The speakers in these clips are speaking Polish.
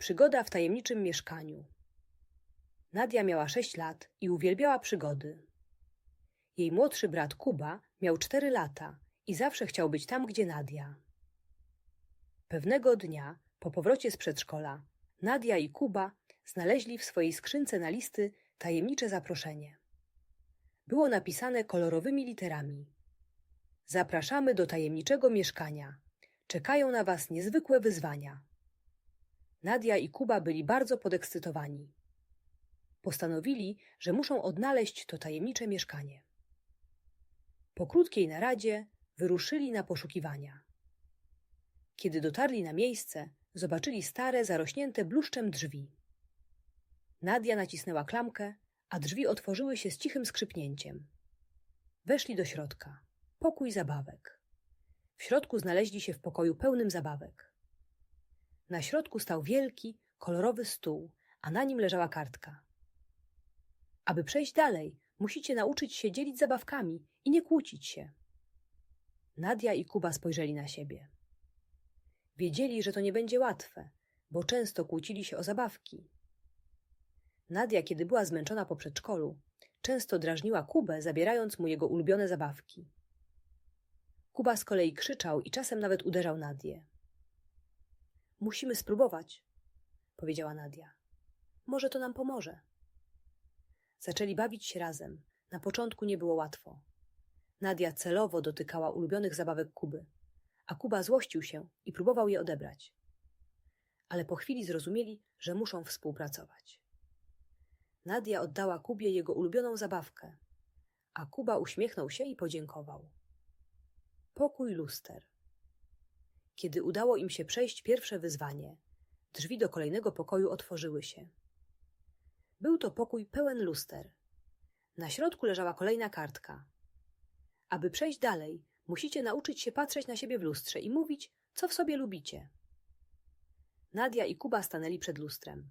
Przygoda w tajemniczym mieszkaniu. Nadia miała sześć lat i uwielbiała przygody. Jej młodszy brat Kuba miał cztery lata i zawsze chciał być tam, gdzie Nadia. Pewnego dnia, po powrocie z przedszkola, Nadia i Kuba znaleźli w swojej skrzynce na listy tajemnicze zaproszenie. Było napisane kolorowymi literami. Zapraszamy do tajemniczego mieszkania. Czekają na was niezwykłe wyzwania. Nadia i Kuba byli bardzo podekscytowani. Postanowili, że muszą odnaleźć to tajemnicze mieszkanie. Po krótkiej naradzie wyruszyli na poszukiwania. Kiedy dotarli na miejsce, zobaczyli stare, zarośnięte bluszczem drzwi. Nadia nacisnęła klamkę, a drzwi otworzyły się z cichym skrzypnięciem. Weszli do środka. Pokój zabawek. W środku znaleźli się w pokoju pełnym zabawek. Na środku stał wielki, kolorowy stół, a na nim leżała kartka. Aby przejść dalej, musicie nauczyć się dzielić zabawkami i nie kłócić się. Nadia i Kuba spojrzeli na siebie. Wiedzieli, że to nie będzie łatwe, bo często kłócili się o zabawki. Nadia, kiedy była zmęczona po przedszkolu, często drażniła Kubę, zabierając mu jego ulubione zabawki. Kuba z kolei krzyczał i czasem nawet uderzał Nadię. Musimy spróbować, powiedziała Nadia. Może to nam pomoże. Zaczęli bawić się razem. Na początku nie było łatwo. Nadia celowo dotykała ulubionych zabawek Kuby, a Kuba złościł się i próbował je odebrać. Ale po chwili zrozumieli, że muszą współpracować. Nadia oddała Kubie jego ulubioną zabawkę, a Kuba uśmiechnął się i podziękował. Pokój luster. Kiedy udało im się przejść pierwsze wyzwanie, drzwi do kolejnego pokoju otworzyły się. Był to pokój pełen luster. Na środku leżała kolejna kartka. Aby przejść dalej, musicie nauczyć się patrzeć na siebie w lustrze i mówić, co w sobie lubicie. Nadia i Kuba stanęli przed lustrem.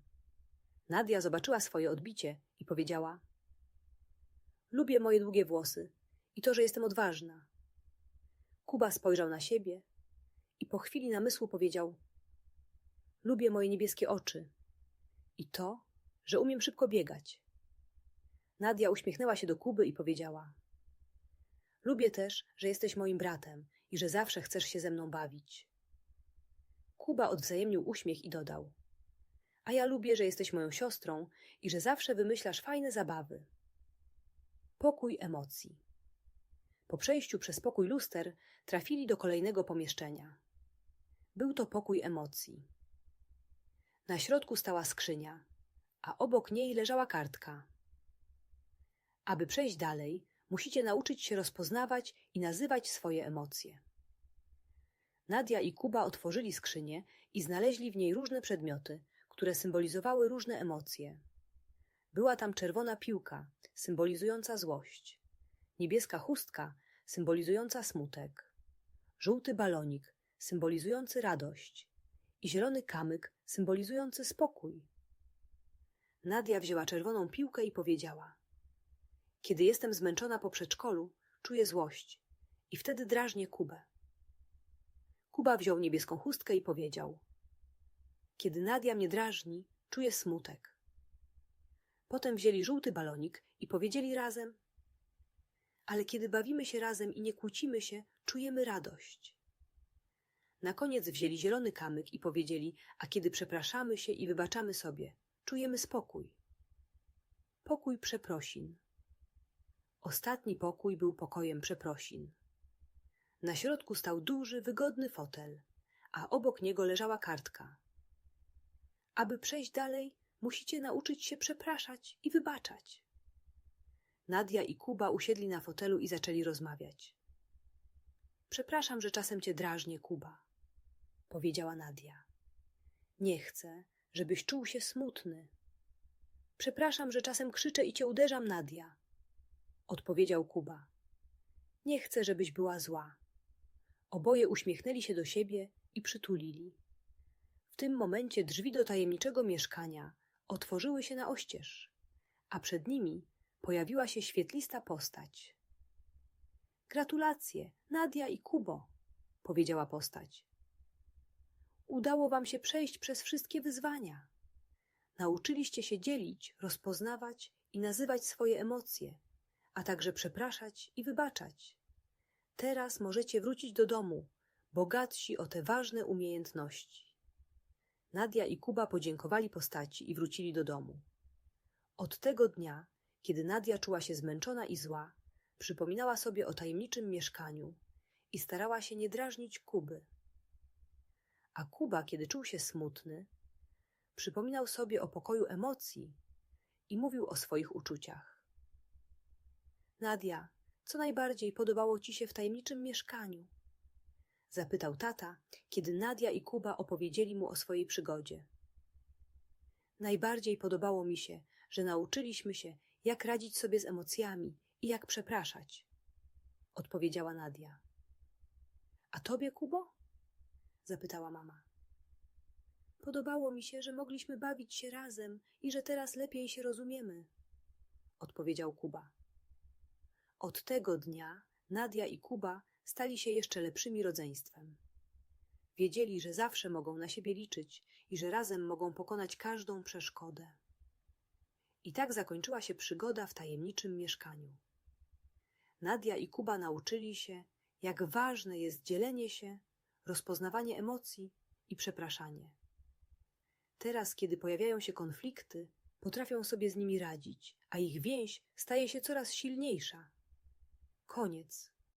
Nadia zobaczyła swoje odbicie i powiedziała: Lubię moje długie włosy i to, że jestem odważna. Kuba spojrzał na siebie i po chwili namysłu powiedział: Lubię moje niebieskie oczy i to, że umiem szybko biegać. Nadia uśmiechnęła się do Kuby i powiedziała: Lubię też, że jesteś moim bratem i że zawsze chcesz się ze mną bawić. Kuba odwzajemnił uśmiech i dodał: A ja lubię, że jesteś moją siostrą i że zawsze wymyślasz fajne zabawy. Pokój emocji. Po przejściu przez pokój luster trafili do kolejnego pomieszczenia. Był to pokój emocji. Na środku stała skrzynia, a obok niej leżała kartka. Aby przejść dalej, musicie nauczyć się rozpoznawać i nazywać swoje emocje. Nadia i Kuba otworzyli skrzynię i znaleźli w niej różne przedmioty, które symbolizowały różne emocje. Była tam czerwona piłka, symbolizująca złość, niebieska chustka, symbolizująca smutek, żółty balonik, symbolizujący radość i zielony kamyk, symbolizujący spokój. Nadia wzięła czerwoną piłkę i powiedziała: Kiedy jestem zmęczona po przedszkolu, czuję złość i wtedy drażnię Kubę. Kuba wziął niebieską chustkę i powiedział: Kiedy Nadia mnie drażni, czuję smutek. Potem wzięli żółty balonik i powiedzieli razem: Ale kiedy bawimy się razem i nie kłócimy się, czujemy radość. Na koniec wzięli zielony kamyk i powiedzieli: A kiedy przepraszamy się i wybaczamy sobie, czujemy spokój. Pokój przeprosin. Ostatni pokój był pokojem przeprosin. Na środku stał duży, wygodny fotel, a obok niego leżała kartka. Aby przejść dalej, musicie nauczyć się przepraszać i wybaczać. Nadia i Kuba usiedli na fotelu i zaczęli rozmawiać. Przepraszam, że czasem cię drażnię, Kuba, powiedziała Nadia. Nie chcę, żebyś czuł się smutny. Przepraszam, że czasem krzyczę i cię uderzam, Nadia, odpowiedział Kuba. Nie chcę, żebyś była zła. Oboje uśmiechnęli się do siebie i przytulili. W tym momencie drzwi do tajemniczego mieszkania otworzyły się na oścież, a przed nimi pojawiła się świetlista postać. Gratulacje, Nadia i Kubo, powiedziała postać. Udało wam się przejść przez wszystkie wyzwania. Nauczyliście się dzielić, rozpoznawać i nazywać swoje emocje, a także przepraszać i wybaczać. Teraz możecie wrócić do domu, bogatsi o te ważne umiejętności. Nadia i Kuba podziękowali postaci i wrócili do domu. Od tego dnia, kiedy Nadia czuła się zmęczona i zła, przypominała sobie o tajemniczym mieszkaniu i starała się nie drażnić Kuby. A Kuba, kiedy czuł się smutny, przypominał sobie o pokoju emocji i mówił o swoich uczuciach. Nadia, co najbardziej podobało ci się w tajemniczym mieszkaniu? Zapytał tata, kiedy Nadia i Kuba opowiedzieli mu o swojej przygodzie. Najbardziej podobało mi się, że nauczyliśmy się, jak radzić sobie z emocjami i jak przepraszać, odpowiedziała Nadia. A tobie, Kubo? Zapytała mama. Podobało mi się, że mogliśmy bawić się razem i że teraz lepiej się rozumiemy, odpowiedział Kuba. Od tego dnia Nadia i Kuba stali się jeszcze lepszymi rodzeństwem. Wiedzieli, że zawsze mogą na siebie liczyć i że razem mogą pokonać każdą przeszkodę. I tak zakończyła się przygoda w tajemniczym mieszkaniu. Nadia i Kuba nauczyli się, jak ważne jest dzielenie się, rozpoznawanie emocji i przepraszanie. Teraz, kiedy pojawiają się konflikty, potrafią sobie z nimi radzić, a ich więź staje się coraz silniejsza. Koniec.